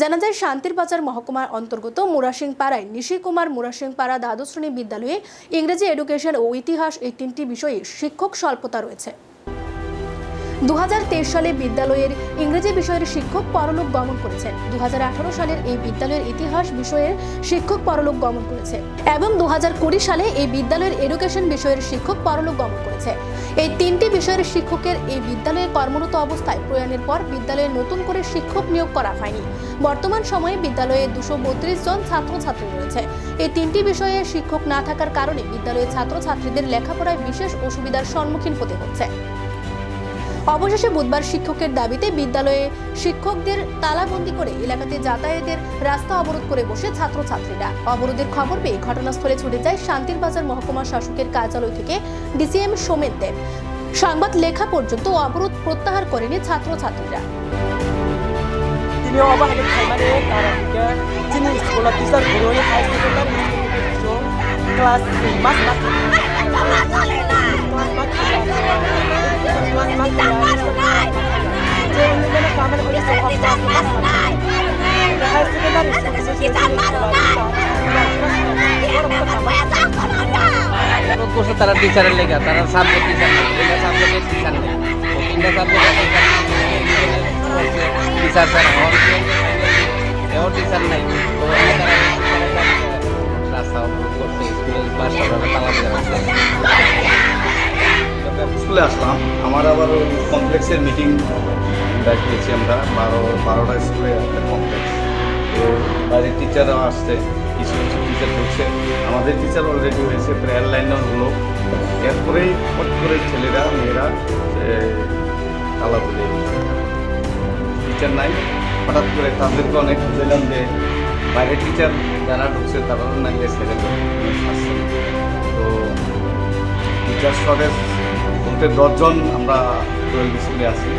জানা যায়, শান্তির বাজার মহকুমার অন্তর্গত মুরাসিং পাড়ায় নিশি কুমার মুরাসিং পাড়া দ্বাদশ শ্রেণি বিদ্যালয়ে ইংরেজি এডুকেশন ও ইতিহাস এই তিনটি বিষয়ে শিক্ষক স্বল্পতা রয়েছে। দু হাজার তেইশ সালে বিদ্যালয়ের ইংরেজি বিষয়ের শিক্ষক পরলোক গমন করেছেন। দুহাজার আঠারো সালের এই বিদ্যালয়ের ইতিহাস বিষয়ের শিক্ষক পরলোক গমন করেছে এবং দুহাজার কুড়ি সালে এই বিদ্যালয়ের এডুকেশন বিষয়ের শিক্ষক পরলোক গমন করেছে। এই তিনটি বিষয়ের শিক্ষকের এই বিদ্যালয়ে কর্মরত অবস্থায় প্রয়াণের পর বিদ্যালয়ে নতুন করে শিক্ষক নিয়োগ করা হয়নি। বর্তমান সময়ে বিদ্যালয়ে দুশো জন ছাত্রছাত্রী রয়েছে। এই তিনটি বিষয়ে শিক্ষক না থাকার কারণে বিদ্যালয়ের ছাত্রছাত্রীদের লেখাপড়ায় বিশেষ অসুবিধার সম্মুখীন হতে হচ্ছে। অবশেষে বুধবার শিক্ষকের দাবিতে বিদ্যালয়ে শিক্ষকদের তালাবন্দি করে এলাকাতে যাতায়াতের রাস্তা অবরোধ করে বসে ছাত্রছাত্রীরা। অবরোধের খবর পেয়ে ঘটনাস্থলে ছুটে যায় শান্তির বাজার মহকুমা শাসকের কার্যালয় থেকে ডিসিএম সোমেন দেব। সংবাদ লেখা পর্যন্ত অবরোধ প্রত্যাহার করেনি ছাত্রছাত্রীরা। তিনি অবাহারে খাইমারে তারা থেকে যিনি স্কুলত টিচার ঘুরে হাই সেকেন্ডারি ক্লাস মাস মাস করছে তারা টিচারের লেখা তারা সাবজেক্ট টিচার তিনটা সাবজেক্টের টিচার নেই তিনটা সাবজেক্টের রাস্তা করছে স্কুলে আসলাম। আমার আবার কমপ্লেক্সের মিটিং ডাকিয়েছি আমরা। বারো, বারোটা স্কুলে একটা কমপ্লেক্স তো বাইরের টিচাররাও আসছে। কিছু কিছু টিচার ঢুকছে। আমাদের টিচার অলরেডি হয়েছে প্রেয়ার লাইনও হলো। এরপরেই হট করে ছেলেরা, মেয়েরা তালা তুলে টিচার নাই। হঠাৎ করে তাদেরকে অনেক বুঝলাম যে, বাইরের টিচার যারা ঢুকছে নাকি ছেড়ে আসছে তো টিচার শর্টেজ বলতে দশজন আমরা রয়েল স্কুলে আছি।